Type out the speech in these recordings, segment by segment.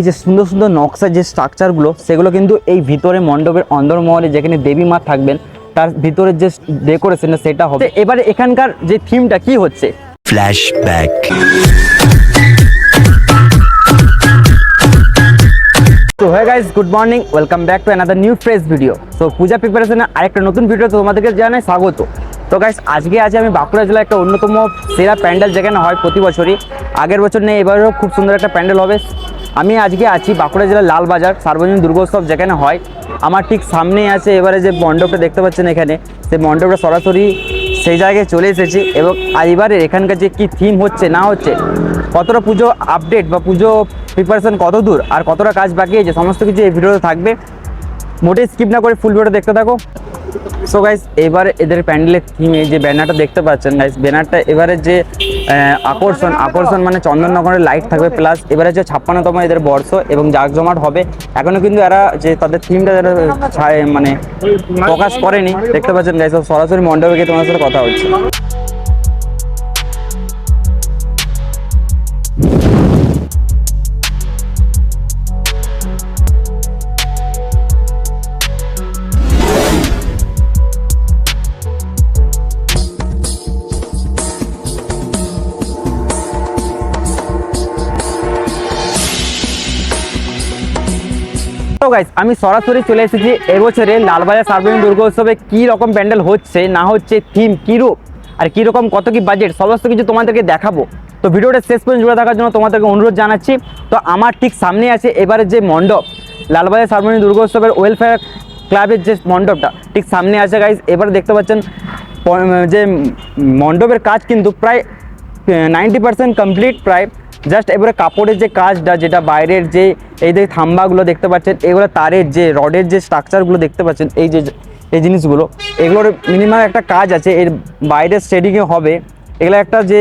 এই যে সুন্দর সুন্দর নকশার যে স্ট্রাকচারগুলো সেগুলো কিন্তু এই ভিতরে মণ্ডপের অন্দরমহলে যেখানে দেবী মা থাকবেন তার ভিতরের যে ডেকোরেশন সেটা হবে। এবারে এখানকার যে থিমটা কি হচ্ছে? Flashback. তো হ্যাঁ guys good morning welcome back to another new fresh video তো পূজা প্রিপারেশনের আরেকটা নতুন ভিডিও তোমাদেরকে জানাই স্বাগত। তো গাইজ আজকে আছে আমি বাঁকুড়া জেলার একটা অন্যতম সেরা প্যান্ডেল যেখানে হয় প্রতি বছরই। আগের বছর নেই এবারেও খুব সুন্দর একটা প্যান্ডেল হবে। আমি আজকে আছি বাঁকুড়া জেলার লালবাজার সার্বজনীন দুর্গোৎসব যেখানে হয়। আমার ঠিক সামনেই আছে এবারে যে মণ্ডপটা দেখতে পাচ্ছেন এখানে, সেই মণ্ডপটা সরাসরি সেই জায়গায় চলে এসেছি এবং এবারে এখানকার যে কী থিম হচ্ছে, না হচ্ছে, কতটা পুজো আপডেট বা পুজো প্রিপারেশন কত দূর আর কতটা কাজ বাকি আছে, সমস্ত কিছু এই ভিডিওতে থাকবে। মোটেই স্কিপ না করে ফুল ভিডিওটা দেখতে থাকো। সো গাইস এবারে এদের প্যান্ডেলের থিমে যে ব্যানারটা দেখতে পাচ্ছেন গাইস ব্যানারটা এবারে যে আকর্ষণ আকর্ষণ মানে চন্দননগরের লাইট থাকবে প্লাস এবারে যে ছাপ্পান্নতম এদের বর্ষ এবং জাঁকজমাট হবে। এখনও কিন্তু এরা যে তাদের থিমটা যারা ছায়- মানে প্রকাশ করেনি দেখতে পাচ্ছেন গাইস সরাসরি মণ্ডপে গিয়ে তোমার সাথে কথা হচ্ছে। তো গাইস আমি সরাসরি চলে এসেছি এবছরে লালবাজার সার্বজনীন দুর্গোৎসবে কি রকম প্যান্ডেল হচ্ছে, না হচ্ছে থিম কী রূপ, আর কী রকম কত কি বাজেট সমস্ত কিছু তোমাদেরকে দেখাবো। তো ভিডিওটা শেষ পর্যন্ত জুড়ে থাকার জন্য তোমাদেরকে অনুরোধ জানাচ্ছি। তো আমার ঠিক সামনে আছে এবারে যে মণ্ডপ, লালবাজার সার্বজনীন দুর্গোৎসবের ওয়েলফেয়ার ক্লাবের যে মণ্ডপটা, ঠিক সামনে আছে গাইস এবারে দেখতে পাচ্ছেন যে মণ্ডপের কাজ কিন্তু প্রায় নাইনটি পার্সেন্ট কমপ্লিট প্রায় জাস্ট এবারে কাপড়ের যে কাজটা, যেটা বাইরের যে এই যে থাম্বাগুলো দেখতে পাচ্ছেন, এগুলো তারের যে রডের যে স্ট্রাকচারগুলো দেখতে পাচ্ছেন, এই যে এই জিনিসগুলো, এগুলোর মিনিমাম একটা কাজ আছে, এর বাইরের শেডিংয়ে হবে। এগুলো একটা যে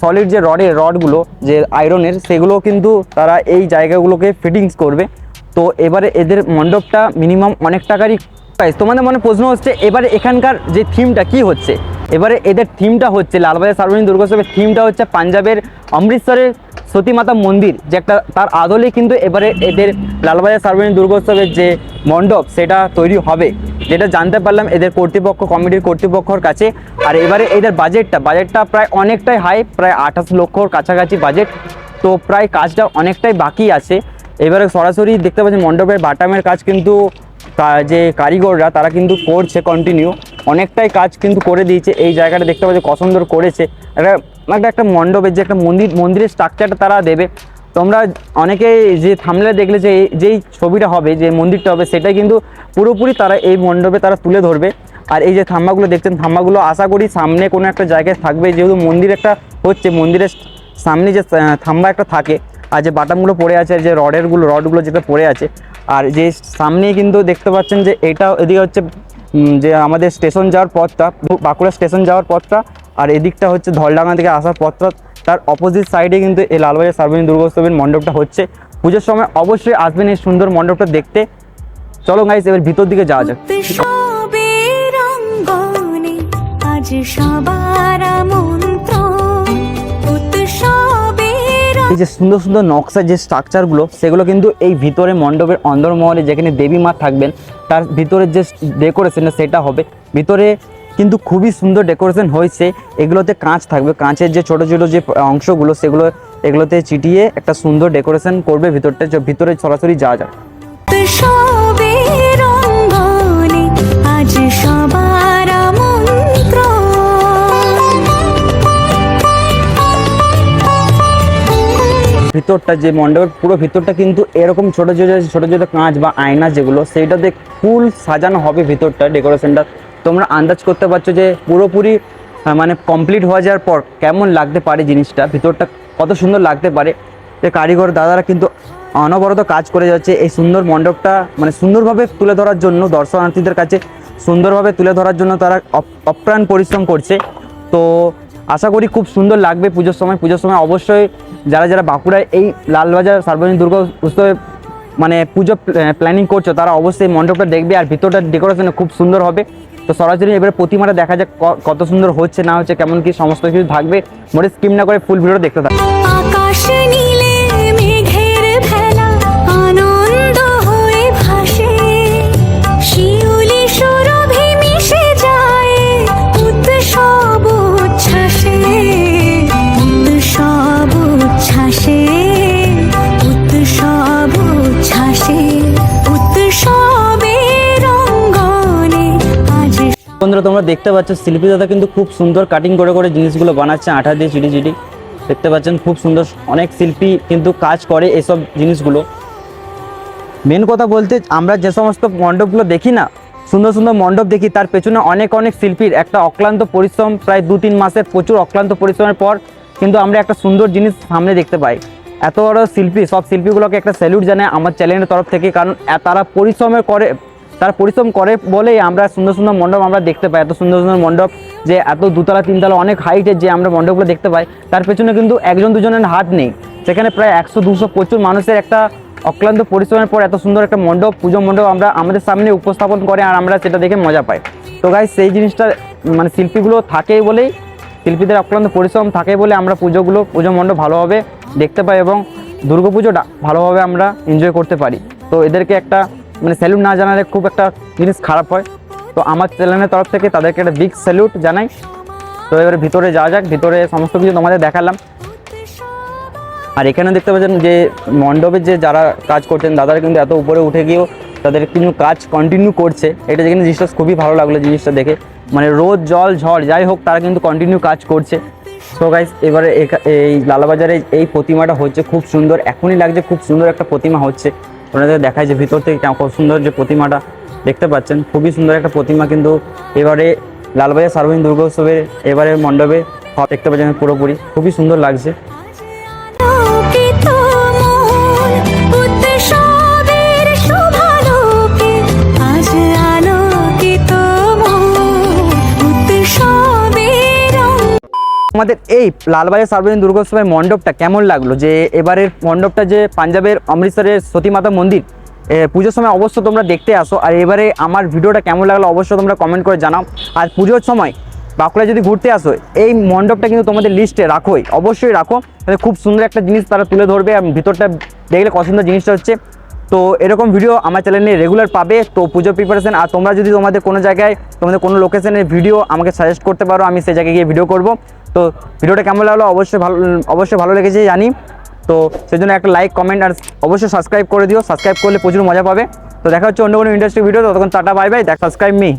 সলিড যে রডের রডগুলো যে আয়রনের সেগুলো কিন্তু তারা এই জায়গাগুলোকে ফিটিংস করবে। তো এবারে এদের মণ্ডপটা মিনিমাম অনেক টাকারই প্রাইস তোমাদের মনে প্রশ্ন হচ্ছে, এবারে এখানকার যে থিমটা কি হচ্ছে? এবারে এদের থিমটা হচ্ছে, লালবাজার সার্বজনীন দুর্গোৎসবের থিমটা হচ্ছে পাঞ্জাবের অমৃতসরের সতী মাতা মন্দির, যে একটা তার আদলে কিন্তু এবারে এদের লালবাজার সার্বজনীন দুর্গোৎসবের যে মণ্ডপ, সেটা তৈরি হবে। যেটা জানতে পারলাম এদের কর্তৃপক্ষ, কমিটির কর্তৃপক্ষর কাছে। আর এবারে এদের বাজেটটা বাজেটটা প্রায় অনেকটাই হাই প্রায় আঠাশ লক্ষর কাছাকাছি বাজেট তো প্রায় কাজটা অনেকটাই বাকি আছে। এবারে সরাসরি দেখতে পাচ্ছি মণ্ডপের বাটামের কাজ কিন্তু যে কারিগররা, তারা কিন্তু করছে কন্টিনিউ অনেকটাই কাজ কিন্তু করে দিয়েছে। এই জায়গাটা দেখতে পাচ্ছি কত সুন্দর করেছে। একটা একটা একটা মণ্ডপের যে একটা মন্দির, মন্দিরের স্ট্রাকচারটা তারা দেবে। তোমরা অনেকেই যে থামলে দেখলে যে, যেই ছবিটা হবে, যে মন্দিরটা হবে, সেটাই কিন্তু পুরোপুরি তারা এই মণ্ডপে তারা তুলে ধরবে। আর এই যে থাম্বাগুলো দেখছেন, থাম্বাগুলো আশা করি সামনে কোনো একটা জায়গায় থাকবে। যেহেতু মন্দির একটা হচ্ছে, মন্দিরের সামনে যে থাম্বা একটা থাকে, আর যে বাটামগুলো পড়ে আছে আর যে রডেরগুলো, রডগুলো যেটা পড়ে আছে, আর যে সামনেই কিন্তু দেখতে পাচ্ছেন যে এটা এদিকে হচ্ছে যে আমাদের স্টেশন যাওয়ার পথটা, বাঁকুড়া স্টেশন যাওয়ার পথটা, আর এদিকটা হচ্ছে ধলডাঙ্গা থেকে আসার পথটা, তার অপোজিট সাইডে কিন্তু এই লালবাজার সার্বজনীন দুর্গোৎসবের মণ্ডপটা হচ্ছে। পুজোর সময় অবশ্যই আসবেন এই সুন্দর মণ্ডপটা দেখতে। চলো গাইস এবার ভিতর দিকে যাওয়া যাক। সবার মন্ত্র এই যে সুন্দর সুন্দর নকশা যে স্ট্রাকচারগুলো সেগুলো কিন্তু এই ভিতরে মণ্ডপের অন্দরমহলে যেখানে দেবী মা থাকবেন, তার ভিতরের যে ডেকোরেশনটা সেটা হবে। ভিতরে কিন্তু খুবই সুন্দর ডেকোরেশন হয়েছে। এগুলোতে কাঁচ থাকবে। কাঁচের যে ছোট ছোট যে অংশগুলো, সেগুলো, এগুলোতে চিটিয়ে একটা সুন্দর ডেকোরেশন করবে ভিতরটা। ভিতরে সরাসরি যাওয়া যায় সবার ভিতরটা যে মণ্ডপের পুরো ভিতরটা কিন্তু এরকম ছোটো ছোটো ছোটো ছোটো কাঁচ বা আয়না যেগুলো সেইটাতে ফুল সাজানো হবে ভিতরটা ডেকোরেশনটা। তোমরা আন্দাজ করতে পারছ যে পুরোপুরি মানে কমপ্লিট হয়ে যাওয়ার পর কেমন লাগতে পারে জিনিসটা, ভিতরটা কত সুন্দর লাগতে পারে। যে কারিগর দাদারা কিন্তু অনবরত কাজ করে যাচ্ছে এই সুন্দর মণ্ডপটা মানে সুন্দরভাবে তুলে ধরার জন্য, দর্শনার্থীদের কাছে সুন্দরভাবে তুলে ধরার জন্য তারা অপ- অপ্রাণ পরিশ্রম করছে। তো আশা করি খুব সুন্দর লাগবে পুজোর সময়। পুজোর সময় অবশ্যই যারা যারা বাঁকুড়ায় এই লালবাজার সার্বজনীন দুর্গা উৎসবে মানে পুজো প্ল্যানিং করছ, তারা অবশ্যই মণ্ডপটা দেখবে আর ভিতরটা ডেকোরেশন খুব সুন্দর হবে। তো সরাসরি এবারে প্রতিমাটা দেখা যাক কত সুন্দর হচ্ছে, না হচ্ছে, কেমন কি সমস্ত কিছু থাকবে। মোটে স্কিম না করে ফুল ভিডিও দেখতে থাকবে বন্ধুরা তোমরা দেখতে পাচ্ছ। শিল্পী দাদা কিন্তু খুব সুন্দর কাটিং করে করে জিনিসগুলো বানাচ্ছে, আঠা দিয়ে চিটি চিটি দেখতে পাচ্ছেন খুব সুন্দর অনেক শিল্পী কিন্তু কাজ করে এসব জিনিসগুলো। মেন কথা বলতে আমরা যে সমস্ত মণ্ডপগুলো দেখি না, সুন্দর সুন্দর মণ্ডপ দেখি, তার পেছনে অনেক অনেক শিল্পীর একটা অক্লান্ত পরিশ্রম, প্রায় দু তিন মাসের প্রচুর অক্লান্ত পরিশ্রমের পর কিন্তু আমরা একটা সুন্দর জিনিস সামনে দেখতে পাই। এত বড় শিল্পী, সব শিল্পীগুলোকে একটা স্যালুট জানায় আমার চ্যানেলের তরফ থেকে, কারণ তারা পরিশ্রমের করে তারা পরিশ্রম করে বলেই আমরা সুন্দর সুন্দর মণ্ডপ আমরা দেখতে পাই, এত সুন্দর সুন্দর মণ্ডপ যে এত দুতলা, তিনতলা, অনেক হাইটের যে আমরা মণ্ডপগুলো দেখতে পাই, তার পেছনে কিন্তু একজন দুজনের হাত নেই। সেখানে প্রায় একশো, দুশো প্রচুর মানুষের একটা অক্লান্ত পরিশ্রমের পর এত সুন্দর একটা মণ্ডপ, পুজো মণ্ডপ আমরা আমাদের সামনে উপস্থাপন করে আর আমরা সেটা দেখে মজা পাই। তো গাই সেই জিনিসটা মানে শিল্পীগুলো থাকে বলেই, শিল্পীদের অক্লান্ত পরিশ্রম থাকে বলে আমরা পুজোগুলো, পুজো মণ্ডপ ভালোভাবে দেখতে পাই এবং দুর্গাপুজোটা ভালোভাবে আমরা এনজয় করতে পারি। তো এদেরকে একটা মানে স্যালুট না জানালে খুব একটা জিনিস খারাপ হয়। তো আমার চ্যানেলের তরফ থেকে তাদেরকে একটা বিগ স্যালুট জানাই। তো এবারে ভিতরে যাওয়া যাক, ভিতরে সমস্ত কিছু তোমাদের দেখালাম। আর এখানে দেখতে পাচ্ছেন যে মণ্ডপের যে যারা কাজ করছেন, দাদারা কিন্তু এত উপরে উঠে গিয়েও তাদের কিন্তু কাজ কন্টিনিউ করছে। এটা যেখানে জিনিসটা খুবই ভালো লাগল জিনিসটা দেখে। মানে রোদ, জল, ঝড়, যাই হোক, তারা কিন্তু কন্টিনিউ কাজ করছে। সো গাইস এবারে এই লালাবাজারে এই প্রতিমাটা হচ্ছে খুব সুন্দর। এখনই লাগছে খুব সুন্দর একটা প্রতিমা হচ্ছে। ওনাদের দেখায় যে ভিতর থেকে খুব সুন্দর যে প্রতিমাটা দেখতে পাচ্ছেন। খুবই সুন্দর একটা প্রতিমা কিন্তু এবারে লালবাজার সার্বজনীন দুর্গোৎসবের এবারে মণ্ডপে দেখতে পাচ্ছেন পুরোপুরি। খুবই সুন্দর লাগছে। আমাদের এই লালবাজার সার্বজনীন দুর্গোৎসবের মণ্ডপটা কেমন লাগল? যে এবারের মণ্ডপটা যে পাঞ্জাবের অমৃতসরের সতী মাতা মন্দির পুজোর সময় অবশ্য তোমরা দেখতে আসো। আর এবারে আমার ভিডিওটা কেমন লাগল অবশ্যই তোমরা কমেন্ট করে জানাও। আর পুজোর সময় বাঁকুড়া যদি ঘুরতে আসো, এই মণ্ডপটা কিন্তু তোমাদের লিস্টে রাখোই। অবশ্যই রাখো। তাহলে খুব সুন্দর একটা জিনিস তারা তুলে ধরবে আর ভিতরটা দেখলে কত সুন্দর জিনিসটা হচ্ছে। তো এরকম ভিডিও আমার চ্যানেলে রেগুলার পাবে। তো পুজো প্রিপারেশন আর তোমরা যদি তোমাদের কোনো জায়গায়, তোমাদের কোনো লোকেশনের ভিডিও আমাকে সাজেস্ট করতে পারো, আমি সেই জায়গায় গিয়ে ভিডিও করব। তো ভিডিওটা কেমন লাগল? অবশ্যই ভালো অবশ্যই ভালো লেগেছে জানি। তো সেই জন্য একটা লাইক কমেন্ট আর অবশ্যই সাবস্ক্রাইব করে দিও। সাবস্ক্রাইব করলে প্রচুর মজা পাবে। তো দেখা হচ্ছে অন্য কোনো ইন্ডাস্ট্রি ভিডিও ততক্ষণ টাটা বাই বাই দেখ সাবস্ক্রাইব মি